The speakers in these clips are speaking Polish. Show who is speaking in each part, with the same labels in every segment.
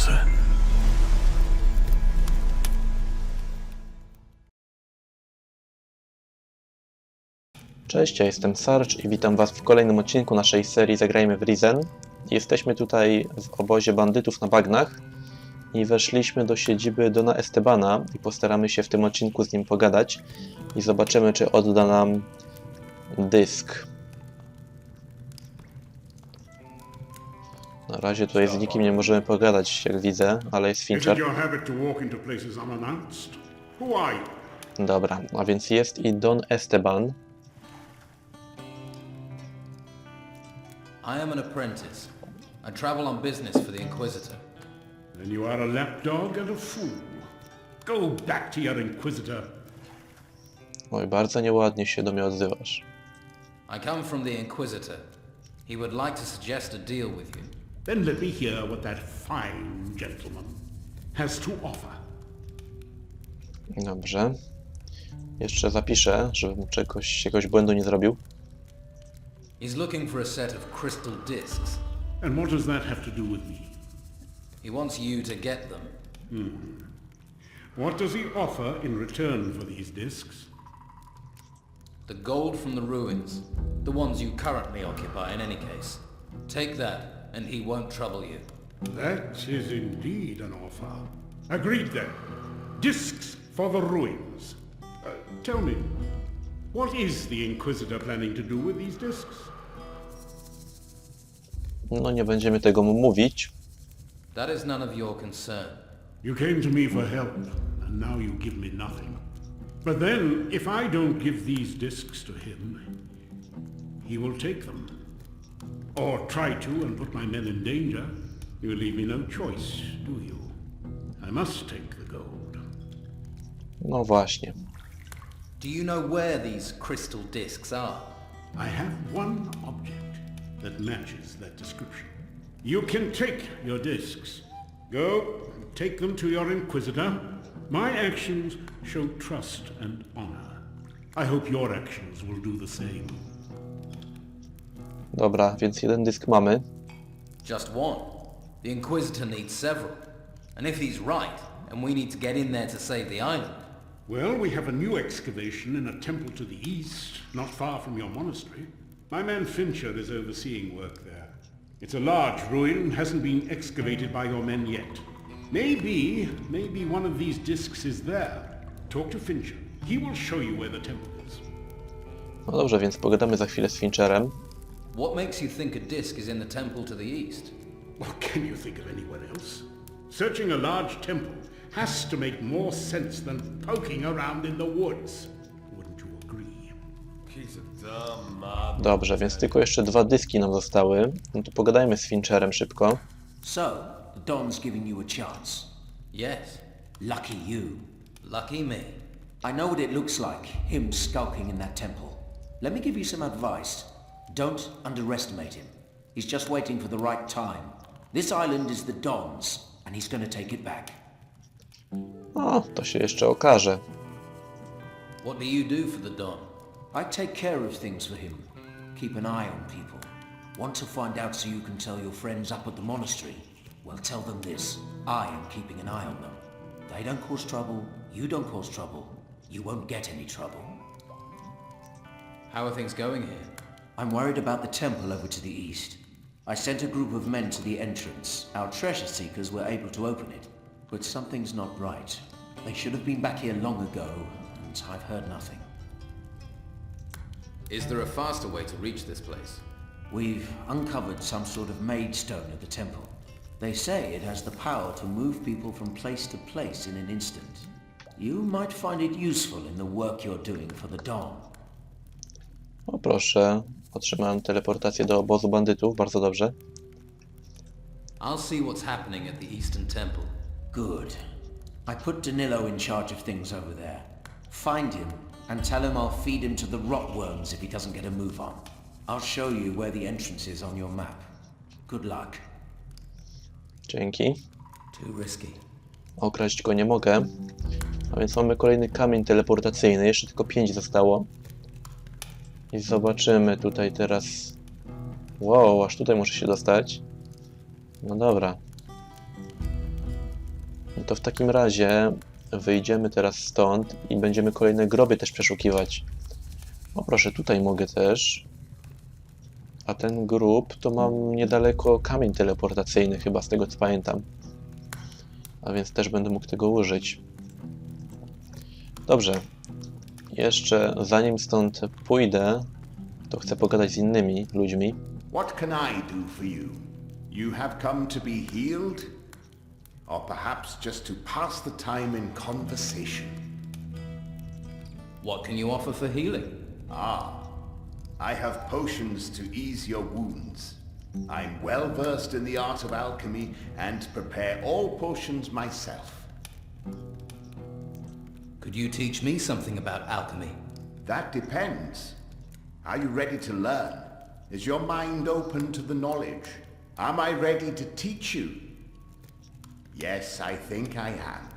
Speaker 1: Inquisitor.
Speaker 2: Cześć, ja jestem Sarge i witam Was w kolejnym odcinku naszej serii Zagrajmy w Risen. Jesteśmy tutaj w obozie bandytów na bagnach i weszliśmy do siedziby Dona Estebana i postaramy się w tym odcinku z nim pogadać i zobaczymy, czy odda nam dysk. Na razie tutaj z nikim nie możemy pogadać, jak widzę, ale jest Fincher. Dobra, a więc jest i Don Esteban.
Speaker 3: I am an apprentice. I travel on business for the Inquisitor.
Speaker 4: Then you are a lapdog and a fool. Go back to your Inquisitor.
Speaker 2: Oj, bardzo nieładnie się do mnie odzywasz.
Speaker 3: I come from the Inquisitor. He would like to suggest a deal with you.
Speaker 4: Then let me hear what that fine gentleman has to offer.
Speaker 2: Dobrze. Jeszcze zapiszę, żebym czegoś, jakiegoś błędu nie zrobił.
Speaker 3: He's looking for a set of crystal discs.
Speaker 4: And what does that have to do with me?
Speaker 3: He wants you to get them.
Speaker 4: What does he offer in return for these discs?
Speaker 3: The gold from the ruins. The ones you currently occupy in any case. Take that, and he won't trouble you.
Speaker 4: That is indeed an offer. Agreed then. Discs for the ruins. Uh, tell me, what is the Inquisitor planning to do with these discs?
Speaker 2: No nie będziemy tego mu mówić.
Speaker 3: That is none of your concern.
Speaker 4: You came to me for help, and now you give me nothing. But then, if I don't give these discs to him, he will take them. Or try to and put my men in danger. You leave me no choice, do you? I must take the gold.
Speaker 2: No właśnie.
Speaker 3: Do you know where these crystal discs are?
Speaker 4: I have one object that matches that description. You can take your discs. Go, and take them to your Inquisitor. My actions show trust and honor. I hope your actions will do the same.
Speaker 2: Dobra, więc jeden dysk mamy.
Speaker 3: Just one. The Inquisitor needs several. And if he's right, and we need to get in there to save the island,
Speaker 4: Well, we have a new excavation in a temple to the east, not far from your monastery. My man Fincher is overseeing work there. It's a large ruin, hasn't been excavated by your men yet. Maybe, maybe one of these discs is there. Talk to Fincher. He will show you where the temple is.
Speaker 2: No dobrze, więc pogadamy za chwilę z Fincherem.
Speaker 3: What makes you think a disc is in the temple to the east?
Speaker 4: Well, can you think of anyone else? Searching a large temple has to make more sense than poking around in the woods. Wouldn't you agree?
Speaker 2: Dobrze, więc tylko jeszcze dwa dyski nam zostały. No to pogadajmy z Fincherem szybko.
Speaker 5: So, the Don's giving you a chance.
Speaker 3: Yes.
Speaker 5: Lucky you.
Speaker 3: Lucky me.
Speaker 5: I know what it looks like, him skulking in that temple. Let me give you some advice. Don't underestimate him. He's just waiting for the right time. This island is the Don's, and he's gonna take it back.
Speaker 2: O, to się jeszcze okaże.
Speaker 3: What do you do for the Don?
Speaker 5: I take care of things for him. Keep an eye on people. Want to find out so you can tell your friends up at the monastery? Well, tell them this. I am keeping an eye on them. They don't cause trouble, you don't cause trouble. You won't get any trouble.
Speaker 3: How are things going here?
Speaker 5: I'm worried about the temple over to the east. I sent a group of men to the entrance. Our treasure seekers were able to open it. But something's not right. They should have been back here long ago, and I've heard nothing.
Speaker 3: Is there a faster way to reach this place?
Speaker 5: We've uncovered some sort of maid stone at the temple. They say it has the power to move people from place to place in an instant. You might find it useful in the work you're doing for the Dawn.
Speaker 2: O proszę, otrzymałem teleportację do obozu bandytów, bardzo dobrze.
Speaker 3: I'll see what's happening at the Eastern Temple.
Speaker 5: Good. I put Danilo in charge of things over there. Find him and tell him I'll feed him to the rotworms if he doesn't get a move on. I'll show you where the entrance is on your map. Good luck.
Speaker 2: Dzięki.
Speaker 3: Too risky.
Speaker 2: Okraść go nie mogę. A więc mamy kolejny kamień teleportacyjny. Jeszcze tylko 5 zostało. I zobaczymy tutaj teraz. Wow, aż tutaj muszę się dostać. No dobra. No to w takim razie wyjdziemy teraz stąd i będziemy kolejne groby też przeszukiwać. O proszę, tutaj mogę też. A ten grób to mam niedaleko kamień teleportacyjny, chyba z tego co pamiętam. A więc też będę mógł tego użyć. Dobrze. Jeszcze zanim stąd pójdę, to chcę pogadać z innymi ludźmi.
Speaker 1: What can I do for you? You have come to be healed? Or perhaps just to pass the time in conversation?
Speaker 3: What can you offer for healing?
Speaker 1: Ah, I have potions to ease your wounds. I'm well versed in the art of alchemy and prepare all potions myself.
Speaker 3: Could you teach me something about alchemy?
Speaker 1: That depends. Are you ready to learn? Is your mind open to the knowledge? Am I ready to teach you? Yes, I think I am.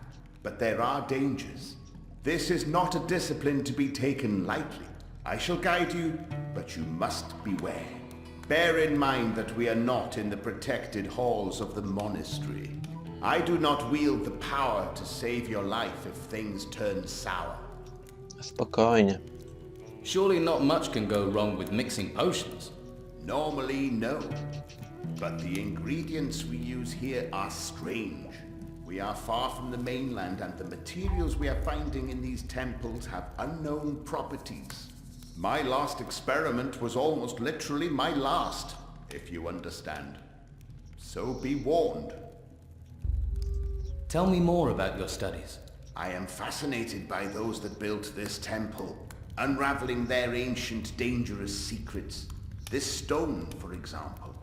Speaker 1: But there are dangers. This is not a discipline to be taken lightly. I shall guide you, but you must beware. Bear in mind that we are not in the protected halls of the monastery. I do not wield the power to save your life if things turn sour.
Speaker 2: Spokojnie.
Speaker 3: Surely not much can go wrong with mixing potions.
Speaker 1: Normally, no. But the ingredients we use here are strange. We are far from the mainland and the materials we are finding in these temples have unknown properties. My last experiment was almost literally my last, if you understand. So be warned.
Speaker 3: Tell me more about your studies.
Speaker 1: I am fascinated by those that built this temple, unraveling their ancient dangerous secrets. This stone, for example.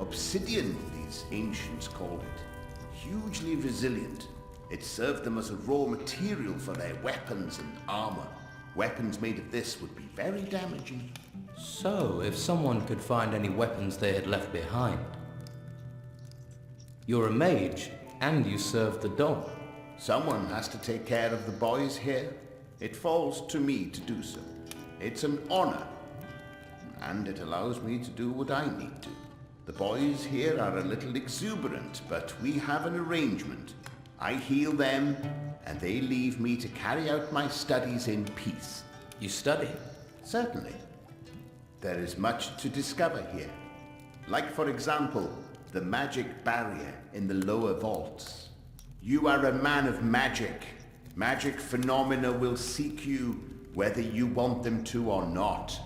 Speaker 1: Obsidian, these ancients called it. Hugely resilient. It served them as a raw material for their weapons and armor. Weapons made of this would be very damaging.
Speaker 3: So, if someone could find any weapons they had left behind. You're a mage, and you serve the dome.
Speaker 1: Someone has to take care of the boys here. It falls to me to do so. It's an honor. And it allows me to do what I need to. The boys here are a little exuberant, but we have an arrangement. I heal them, and they leave me to carry out my studies in peace.
Speaker 3: You study.
Speaker 1: Certainly. There is much to discover here. Like, for example, the magic barrier in the lower vaults. You are a man of magic. Magic phenomena will seek you whether you want them to or not.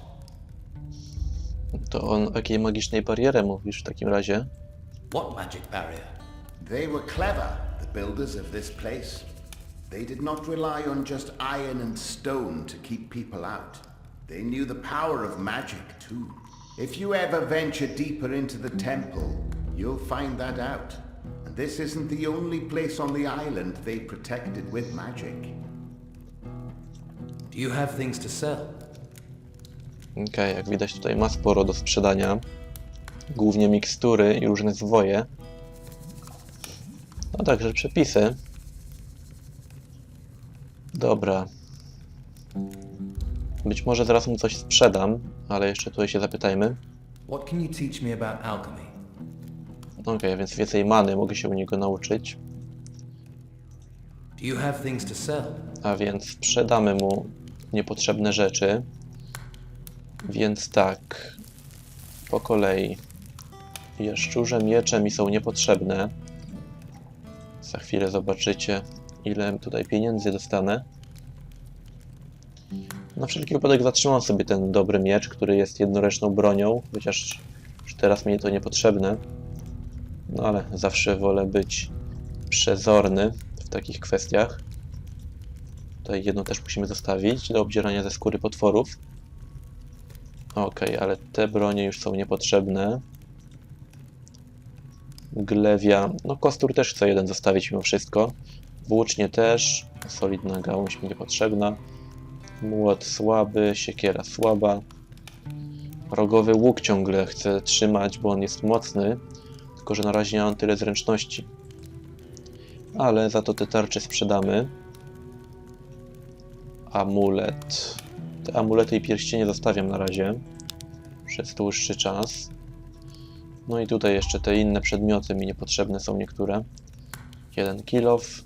Speaker 2: To o jakiej magicznej barierze mówisz w takim razie?
Speaker 3: What magic barrier?
Speaker 1: They were clever, the builders of this place. They did not rely on just iron and stone to keep people out. They knew the power of magic too. If you ever venture deeper into the temple, you'll find that out. And this isn't the only place on the island they protected with magic.
Speaker 3: Do you have things to sell?
Speaker 2: Okej, jak widać tutaj ma sporo do sprzedania. Głównie mikstury i różne zwoje. No także przepisy. Dobra. Być może zaraz mu coś sprzedam, ale jeszcze tutaj się zapytajmy.
Speaker 3: What can you teach me about alchemy?
Speaker 2: Okej, więc więcej many mogę się u niego nauczyć.
Speaker 3: Do you have things to sell?
Speaker 2: A więc sprzedamy mu niepotrzebne rzeczy. Więc tak, po kolei. Jaszczurze miecze mi są niepotrzebne. Za chwilę zobaczycie, ile tutaj pieniędzy dostanę. Na wszelki wypadek zatrzymam sobie ten dobry miecz, który jest jednoręczną bronią, chociaż już teraz mi to niepotrzebne. No ale zawsze wolę być przezorny w takich kwestiach. Tutaj jedno też musimy zostawić do obdzierania ze skóry potworów. Okej, ale te bronie już są niepotrzebne. Glewia. No, kostur też chcę jeden zostawić mimo wszystko. Włócznie też. Solidna gałąź mi niepotrzebna. Młot słaby, siekiera słaba. Rogowy łuk ciągle chcę trzymać, bo on jest mocny. Tylko, że na razie nie mam tyle zręczności. Ale za to te tarcze sprzedamy amulet. Te amulety i pierścienie zostawiam na razie przez dłuższy czas. No i tutaj jeszcze te inne przedmioty mi niepotrzebne są niektóre. Jeden kilof.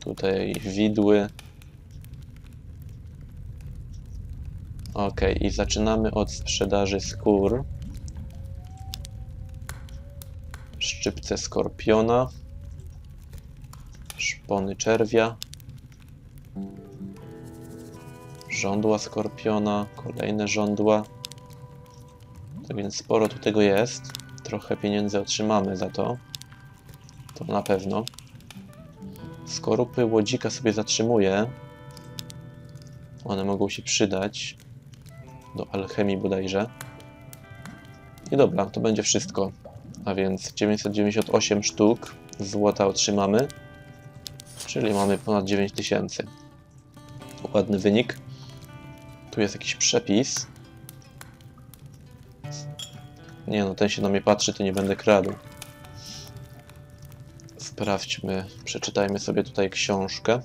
Speaker 2: Tutaj widły. Ok, i zaczynamy od sprzedaży skór. Szczypce skorpiona. Szpony czerwia. Żądła skorpiona, kolejne żądła. Tak więc sporo tu tego jest. Trochę pieniędzy otrzymamy za to. To na pewno. Skorupy łodzika sobie zatrzymuję. One mogą się przydać. Do alchemii bodajże. I dobra, to będzie wszystko. A więc 998 sztuk złota otrzymamy. Czyli mamy ponad 9000. Ładny wynik. Tu jest jakiś przepis. Nie no, ten się na mnie patrzy, to nie będę kradł. Sprawdźmy, przeczytajmy sobie tutaj książkę.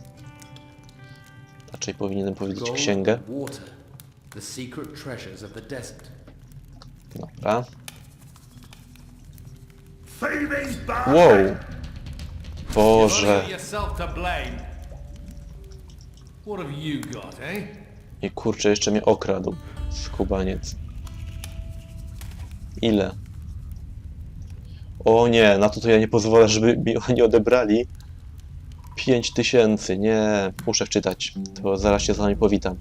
Speaker 2: Raczej powinienem powiedzieć księgę. Dobra.
Speaker 6: Got, eh?
Speaker 2: I kurczę, jeszcze mnie okradł. Skubaniec. Ile? O nie, na to to ja nie pozwolę, żeby mi oni odebrali. 5000, nie, muszę wczytać. To zaraz się z wami powitam.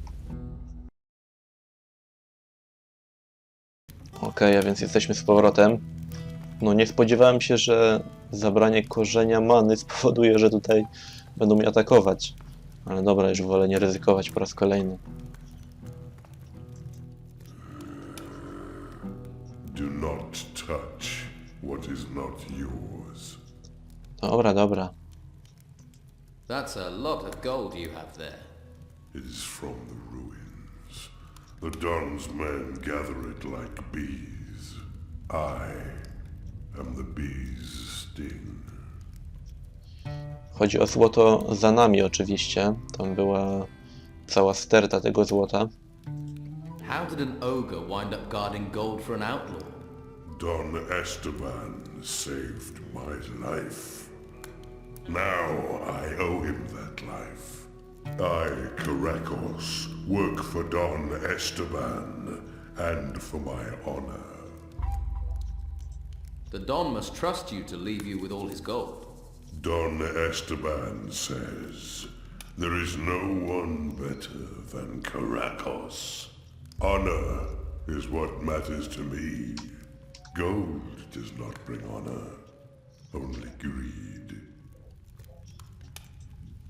Speaker 2: Okej, a więc jesteśmy z powrotem. No nie spodziewałem się, że zabranie korzenia many spowoduje, że tutaj będą mnie atakować. Ale dobra, już wolę nie ryzykować po raz kolejny.
Speaker 7: Do not touch what is not yours.
Speaker 2: Dobra, dobra.
Speaker 3: That's a lot of gold you have there.
Speaker 7: It is from the ruins. The Don's men gather it like bees. I am the bee's sting.
Speaker 2: Chodzi o złoto za nami oczywiście. Tam była cała sterta tego złota.
Speaker 3: How did an ogre wind up guarding gold for an outlaw?
Speaker 7: Don Esteban saved my life. Now I owe him that life. I, Caracos, work for Don Esteban and for my honor.
Speaker 3: The Don must trust you to leave you with all his gold.
Speaker 7: Don Esteban says, There is no one better than Caracos. Honor is what matters to me. Gold does not bring honor, only greed.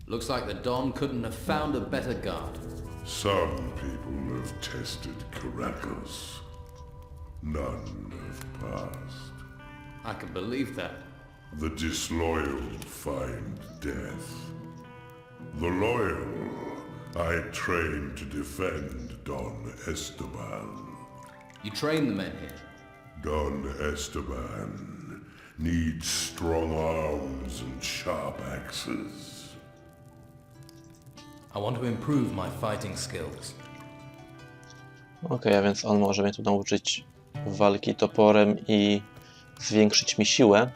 Speaker 3: Looks like the Don couldn't have found a better guard.
Speaker 7: Some people have tested Caracos. None have passed.
Speaker 3: I can believe that.
Speaker 7: The disloyal find death. The loyal I train to defend Don Esteban.
Speaker 3: You train the men here.
Speaker 7: Don Esteban needs strong arms and sharp axes.
Speaker 3: I want to improve my fighting skills.
Speaker 2: Okej, a więc on może mnie tu nauczyć walki toporem i zwiększyć mi siłę.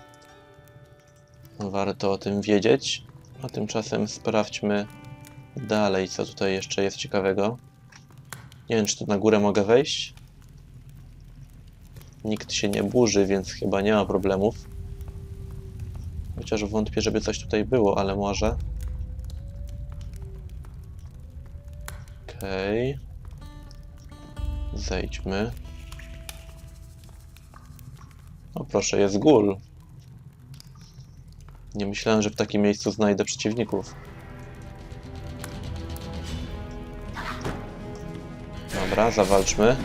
Speaker 2: Warto o tym wiedzieć. A tymczasem sprawdźmy dalej, co tutaj jeszcze jest ciekawego. Nie wiem, czy tu na górę mogę wejść. Nikt się nie burzy, więc chyba nie ma problemów. Chociaż wątpię, żeby coś tutaj było, ale może. Okej. Zejdźmy. Proszę, jest gul. Nie myślałem, że w takim miejscu znajdę przeciwników. Dobra, zawalczmy.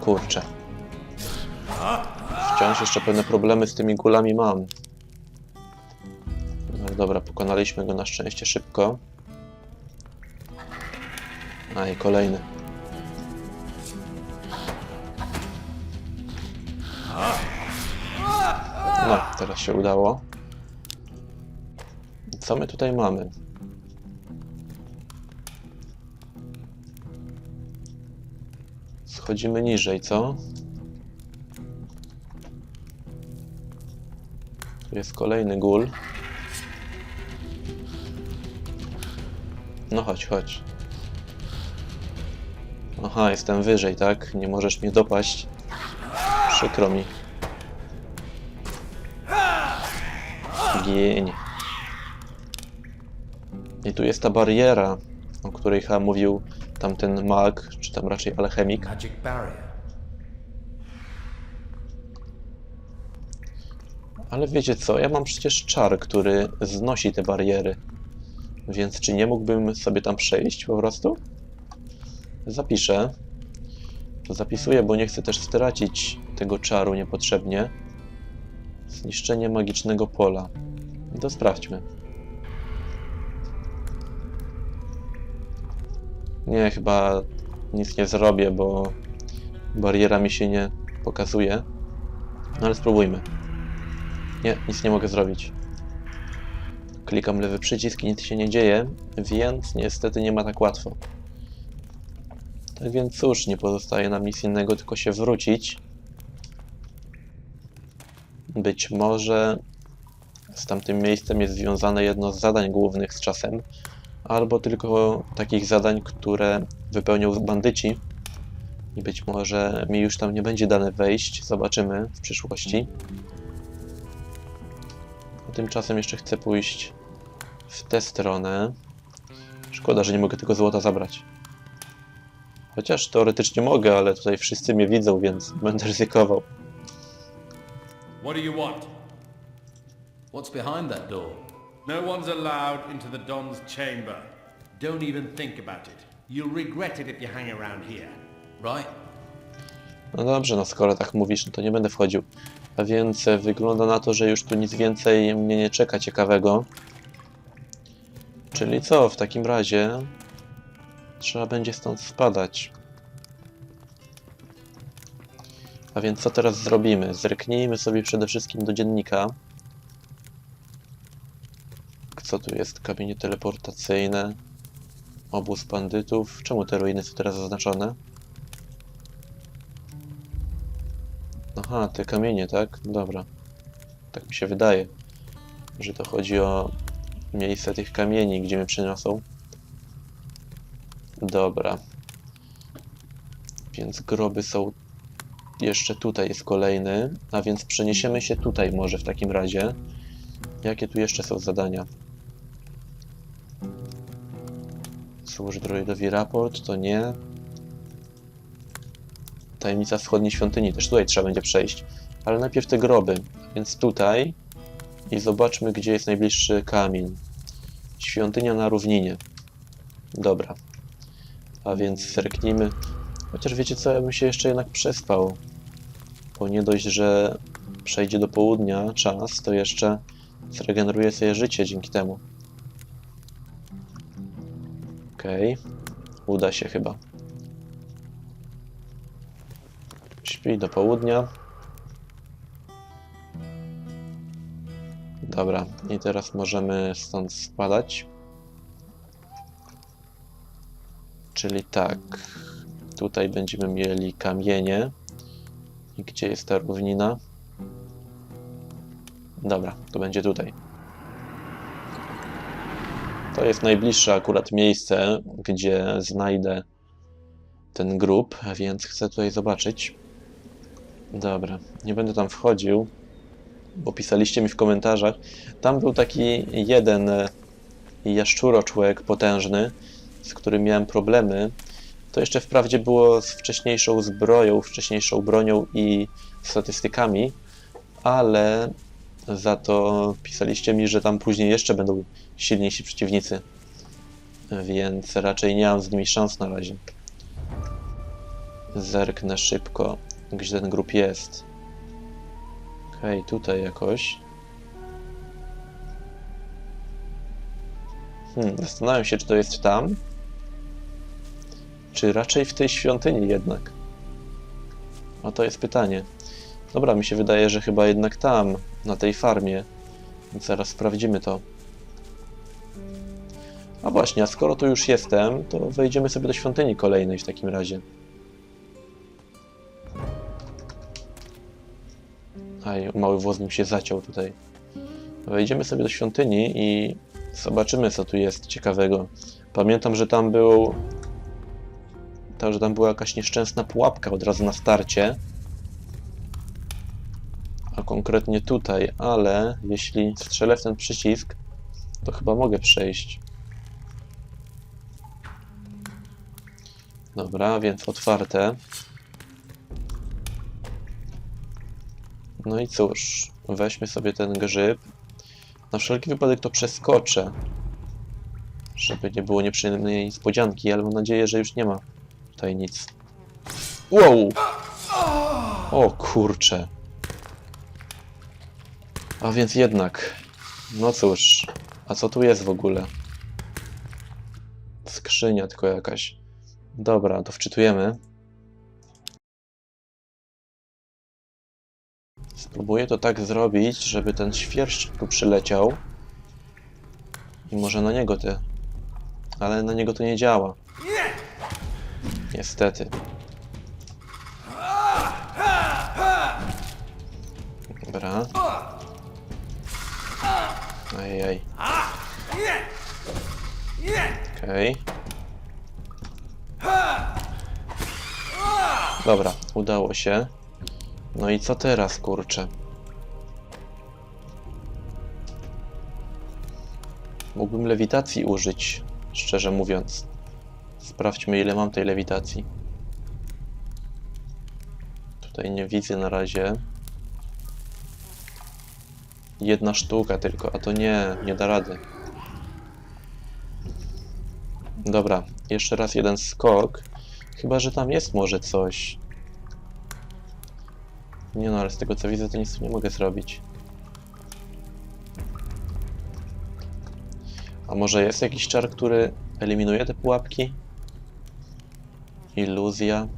Speaker 2: Kurczę. Wciąż jeszcze pewne problemy z tymi gulami mam. No dobra, pokonaliśmy go na szczęście szybko. A i kolejny. Teraz się udało. Co my tutaj mamy? Schodzimy niżej, co? Tu jest kolejny gul. No chodź, chodź. Aha, jestem wyżej, tak? Nie możesz mnie dopaść. Przykro mi. I tu jest ta bariera, o której chyba mówił tamten mag, czy tam raczej alchemik.
Speaker 5: Magic barrier.
Speaker 2: Ale wiecie co, ja mam przecież czar, który znosi te bariery. Więc czy nie mógłbym sobie tam przejść po prostu? Zapiszę. Zapisuję, bo nie chcę też stracić tego czaru niepotrzebnie. Zniszczenie magicznego pola. To sprawdźmy. Nie, chyba nic nie zrobię, bo bariera mi się nie pokazuje. No ale spróbujmy. Nie, nic nie mogę zrobić. Klikam lewy przycisk i nic się nie dzieje, więc niestety nie ma tak łatwo. Tak więc cóż, nie pozostaje nam nic innego, tylko się wrócić. Być może z tamtym miejscem jest związane jedno z zadań głównych z czasem, albo tylko takich zadań, które wypełnią bandyci. I być może mi już tam nie będzie dane wejść, zobaczymy w przyszłości. A tymczasem jeszcze chcę pójść w tę stronę. Szkoda, że nie mogę tego złota zabrać. Chociaż teoretycznie mogę, ale tutaj wszyscy mnie widzą, więc będę ryzykował.
Speaker 6: What do you want?
Speaker 3: What's behind that door?
Speaker 6: No one's allowed into the Don's chamber. Don't even think about it. You'll regret it if you hang around here.
Speaker 3: Right?
Speaker 2: No dobrze, no skoro tak mówisz, no to nie będę wchodził. A więc e, wygląda na to, że już tu nic więcej mnie nie czeka ciekawego. Czyli co, w takim razie trzeba będzie stąd spadać. A więc co teraz zrobimy? Zerknijmy sobie przede wszystkim do dziennika. Co tu jest? Kamienie teleportacyjne. Obóz bandytów. Czemu te ruiny są teraz zaznaczone? Aha, te kamienie, tak? Dobra. Tak mi się wydaje, że to chodzi o miejsce tych kamieni, gdzie mnie przyniosą. Dobra. Więc groby są... Jeszcze tutaj jest kolejny, a więc przeniesiemy się tutaj może w takim razie. Jakie tu jeszcze są zadania? Złożyć droidowi raport, to nie. Tajemnica wschodniej świątyni, też tutaj trzeba będzie przejść. Ale najpierw te groby, więc tutaj i zobaczmy, gdzie jest najbliższy kamień. Świątynia na równinie. Dobra. A więc zerknijmy. Chociaż wiecie co, ja bym się jeszcze jednak przespał. Bo nie dość, że przejdzie do południa czas, to jeszcze zregeneruje sobie życie dzięki temu. Okej. Uda się chyba. Śpi do południa. Dobra, i teraz możemy stąd spadać. Czyli tak, tutaj będziemy mieli kamienie. I gdzie jest ta równina? Dobra, to będzie tutaj. To jest najbliższe akurat miejsce, gdzie znajdę ten grób, więc chcę tutaj zobaczyć. Dobra, nie będę tam wchodził, bo pisaliście mi w komentarzach. Tam był taki jeden e, jaszczuroczłek potężny, z którym miałem problemy. To jeszcze wprawdzie było z wcześniejszą zbroją, wcześniejszą bronią i statystykami, ale za to pisaliście mi, że tam później jeszcze będą silniejsi przeciwnicy. Więc raczej nie mam z nimi szans na razie. Zerknę szybko, gdzie ten grup jest. Okej, tutaj jakoś. Hmm, zastanawiam się, czy to jest tam, czy raczej w tej świątyni jednak. A to jest pytanie. Dobra, mi się wydaje, że chyba jednak tam, na tej farmie. Zaraz sprawdzimy to. A właśnie, a skoro tu już jestem, to wejdziemy sobie do świątyni kolejnej w takim razie. Aj, mały włos mi się zaciął tutaj. Wejdziemy sobie do świątyni i zobaczymy, co tu jest ciekawego. Pamiętam, że tam był. To, że tam była jakaś nieszczęsna pułapka od razu na starcie. A konkretnie tutaj, ale jeśli strzelę w ten przycisk, to chyba mogę przejść. Dobra, więc otwarte. No i cóż, weźmy sobie ten grzyb. Na wszelki wypadek to przeskoczę. Żeby nie było nieprzyjemnej niespodzianki, ale mam nadzieję, że już nie ma tutaj nic. Wow! O kurcze. A więc jednak. No cóż, a co tu jest w ogóle? Skrzynia tylko jakaś. Dobra, to wczytujemy. Spróbuję to tak zrobić, żeby ten świerszcz tu przyleciał. I może na niego te... Ale na niego to nie działa. Niestety. Udało się. No i co teraz, kurczę? Mógłbym lewitacji użyć, szczerze mówiąc. Sprawdźmy, ile mam tej lewitacji. Tutaj nie widzę na razie. Jedna sztuka tylko, a to nie, nie da rady. Dobra, jeszcze raz jeden skok. Chyba, że tam jest może coś. Nie no, ale z tego co widzę, to nic nie mogę zrobić. A może jest jakiś czar, który eliminuje te pułapki? Iluzja.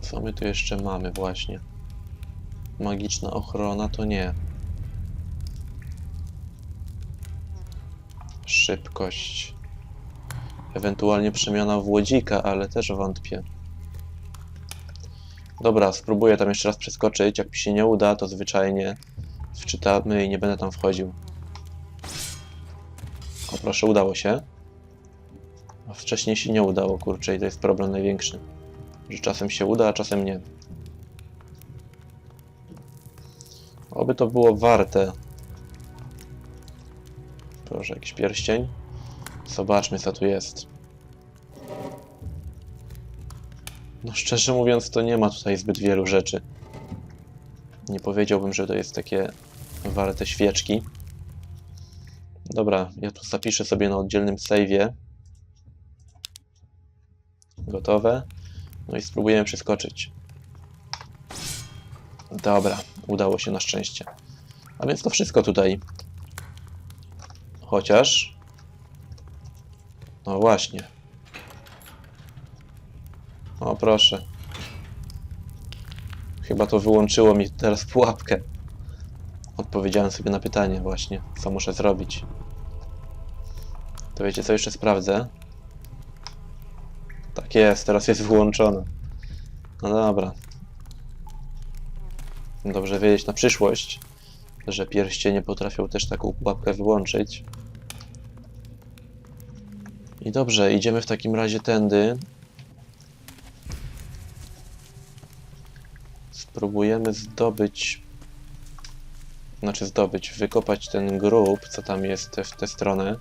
Speaker 2: Co my tu jeszcze mamy właśnie? Magiczna ochrona to nie. Szybkość. Ewentualnie przemiana w łodzika, ale też wątpię. Dobra, spróbuję tam jeszcze raz przeskoczyć. Jak mi się nie uda, to zwyczajnie wczytamy i nie będę tam wchodził. O proszę, udało się. A wcześniej się nie udało, kurczę, i to jest problem największy. Że czasem się uda, a czasem nie. Oby to było warte. Proszę, jakiś pierścień. Zobaczmy, co tu jest. No szczerze mówiąc, to nie ma tutaj zbyt wielu rzeczy. Nie powiedziałbym, że to jest takie warte świeczki. Dobra, ja tu zapiszę sobie na oddzielnym save'ie. Gotowe. No i spróbujemy przeskoczyć. Dobra, udało się na szczęście. A więc to wszystko tutaj. Chociaż... No właśnie. O, proszę. Chyba to wyłączyło mi teraz pułapkę. Odpowiedziałem sobie na pytanie właśnie, co muszę zrobić. To wiecie co, jeszcze sprawdzę. Tak jest, teraz jest wyłączone. No dobra. Dobrze wiedzieć na przyszłość, że pierścienie potrafią też taką pułapkę wyłączyć. I dobrze, idziemy w takim razie tędy. Spróbujemy zdobyć. Znaczy zdobyć, wykopać ten grób, co tam jest w tę stronę.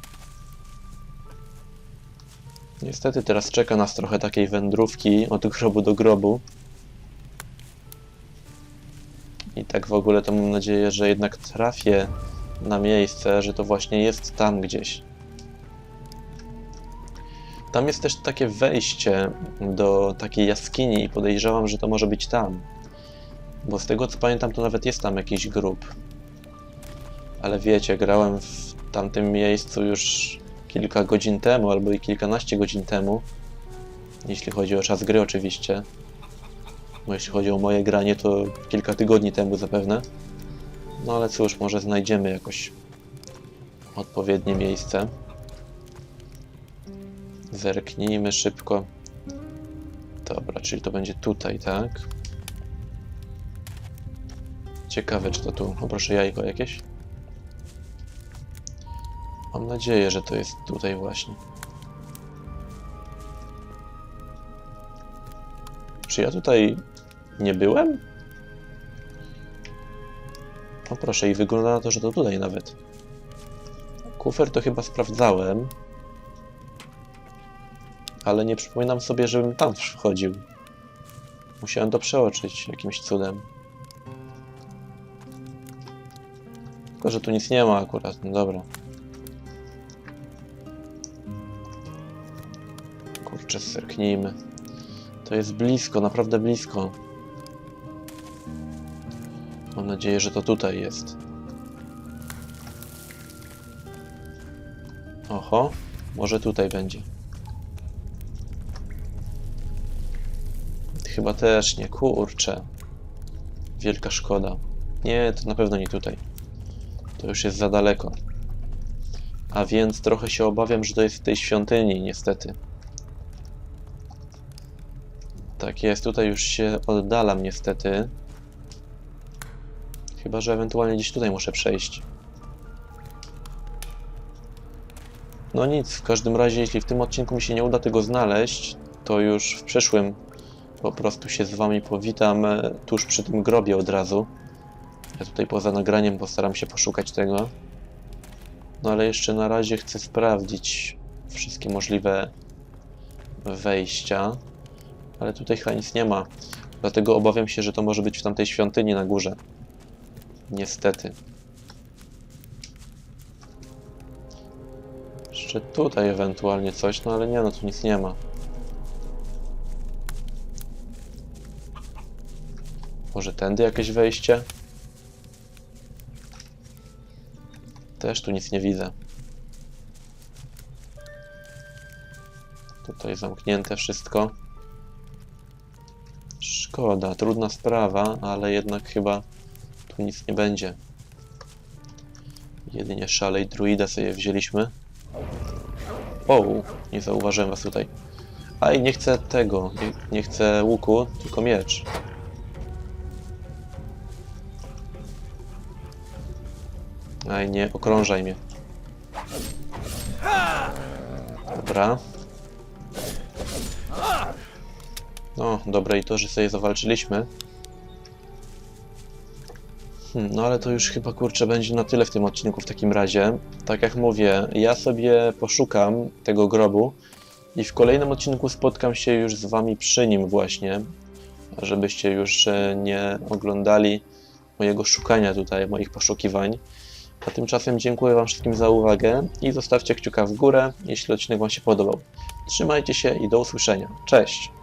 Speaker 2: Niestety teraz czeka nas trochę takiej wędrówki od grobu do grobu. I tak w ogóle to mam nadzieję, że jednak trafię na miejsce, że to właśnie jest tam gdzieś. Tam jest też takie wejście do takiej jaskini i podejrzewam, że to może być tam. Bo z tego co pamiętam, to nawet jest tam jakiś grób. Ale wiecie, grałem w tamtym miejscu już kilka godzin temu, albo i kilkanaście godzin temu. Jeśli chodzi o czas gry, oczywiście. Bo jeśli chodzi o moje granie, to kilka tygodni temu zapewne. No ale cóż, może znajdziemy jakoś odpowiednie miejsce. Zerknijmy szybko. Dobra, czyli to będzie tutaj, tak? Ciekawe, czy to tu. O, proszę, jajko jakieś. Mam nadzieję, że to jest tutaj właśnie. Czy ja tutaj nie byłem? O proszę, i wygląda na to, że to tutaj nawet. Kufer to chyba sprawdzałem. Ale nie przypominam sobie, żebym tam wchodził. Musiałem to przeoczyć jakimś cudem. Tylko, że tu nic nie ma akurat. No dobra. Kurczę, zerknijmy. To jest blisko, naprawdę blisko. Mam nadzieję, że to tutaj jest. Oho, może tutaj będzie. Chyba też nie, kurczę. Wielka szkoda. Nie, to na pewno nie tutaj. To już jest za daleko. A więc trochę się obawiam, że to jest w tej świątyni, niestety. Tak jest, tutaj już się oddalam niestety. Chyba, że ewentualnie gdzieś tutaj muszę przejść. No nic, w każdym razie, jeśli w tym odcinku mi się nie uda tego znaleźć, to już w przyszłym po prostu się z wami powitam e, tuż przy tym grobie od razu. Ja tutaj poza nagraniem postaram się poszukać tego. No ale jeszcze na razie chcę sprawdzić wszystkie możliwe wejścia. Ale tutaj chyba nic nie ma. Dlatego obawiam się, że to może być w tamtej świątyni na górze. Niestety. Jeszcze tutaj ewentualnie coś, no ale nie, no tu nic nie ma. Może tędy jakieś wejście? Też tu nic nie widzę. Tutaj zamknięte wszystko. Szkoda, trudna sprawa, ale jednak chyba tu nic nie będzie. Jedynie szalej druida sobie wzięliśmy. O, nie zauważyłem was tutaj. Aj, nie chcę tego, nie, nie chcę łuku, tylko miecz. Aj, nie okrążaj mnie. Dobra. No, dobre i to, że sobie zawalczyliśmy. Hmm, no ale to już chyba kurczę będzie na tyle w tym odcinku w takim razie. Tak jak mówię, ja sobie poszukam tego grobu i w kolejnym odcinku spotkam się już z wami przy nim właśnie, żebyście już e, nie oglądali mojego szukania tutaj, moich poszukiwań. A tymczasem dziękuję wam wszystkim za uwagę i zostawcie kciuka w górę, jeśli odcinek wam się podobał. Trzymajcie się i do usłyszenia. Cześć!